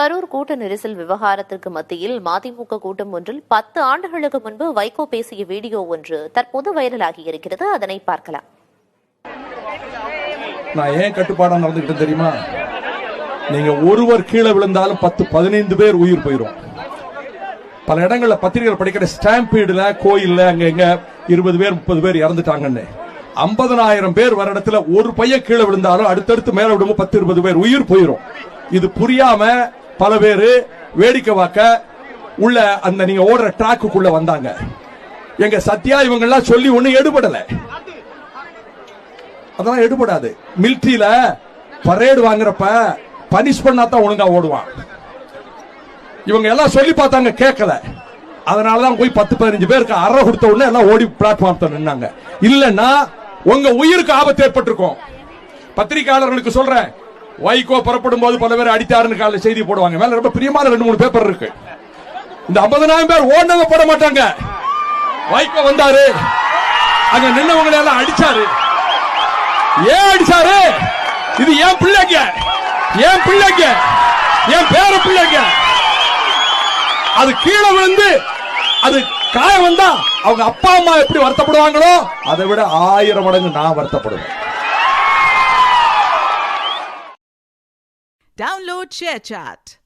கரூர் கூட்ட நெரிசல் விவகாரத்திற்கு மத்தியில் மதிமுக கூட்டம் ஒன்றில் பத்து ஆண்டுகளுக்கு முன்பு வைகோ பேசிய வீடியோ ஒன்று தற்போது வைரலாகி இருக்கிறது. அதனை பார்க்கலாம். நான் ஏன் கட்டுப்பாடா நடந்துகிட்டு தெரியுமா? நீங்க ஒருவர் கீழே விழுந்தாலும் பத்து பதினைந்து பேர் உயிர் போயிடும் பல இடங்களில் பத்திரிகைகள் படிக்கிற ஸ்டாம்பீடுல கோயில்ல அங்க எங்க இருபது பேர் முப்பது பேர் இறந்துட்டாங்கன்னு. ஐம்பதனாயிரம் பேர் வர இடத்துல ஒரு பையன் கீழே விழுந்தாலும் அடுத்தடுத்து மேல விடும்போது பத்து இருபது பேர் உயிர் போயிரும். இது புரியாம பல பேர் வேடிக்கை பார்க்க உள்ள அந்த நீங்க ஓடுற ட்ராக்குக்குள்ள வந்தாங்க. எங்க சத்யா இவங்க எல்லாம் சொல்லி ஒண்ணு எடுபடல. அதெல்லாம் எடுபடாது. மிலிட்ரியில பரேடு வாங்குறப்ப பனிஷ் பண்ணா தான் ஒழுங்கா ஓடுவான். இவங்க எல்லாம் சொல்லி பார்த்தாங்க கேட்கல. அதனாலதான் போய் பத்து பதினஞ்சு பேருக்கு அற கொடுத்த உடனே எல்லாம் ஓடி பிளாட்ஃபார்ம் நின்னாங்க. இல்லைன்னா உங்க உயிருக்கு ஆபத்து ஏற்பட்டிருக்கும். பத்திரிகையாளர்களுக்கு சொல்றேன் வைகோ புறப்படும் போது பல பேர் அடித்தாருன்னு காலையில் செய்தி போடுவாங்க. மேல ரொம்ப பிரியமான ரெண்டு மூணு பேப்பர் இருக்கு. இந்த ஐம்பதனாயிரம் பேர் ஓடினவங்க போட மாட்டாங்க. வைகோ வந்தாரு. அங்க நின்னவங்களை எல்லாம் அடிச்சாரு. ஏன் அடிச்சாரு? இது ஏன் பிள்ளைங்க? ஏன் பிள்ளைங்க? ஏன் பேர பிள்ளைங்க? அது கீழே விழுந்து அது காயம் வந்தா அவங்க அப்பா அம்மா எப்படி வருத்தப்படுவாங்களோ அதை விட ஆயிரம் மடங்கு நான் வருத்தப்படுவேன். Download ShareChat.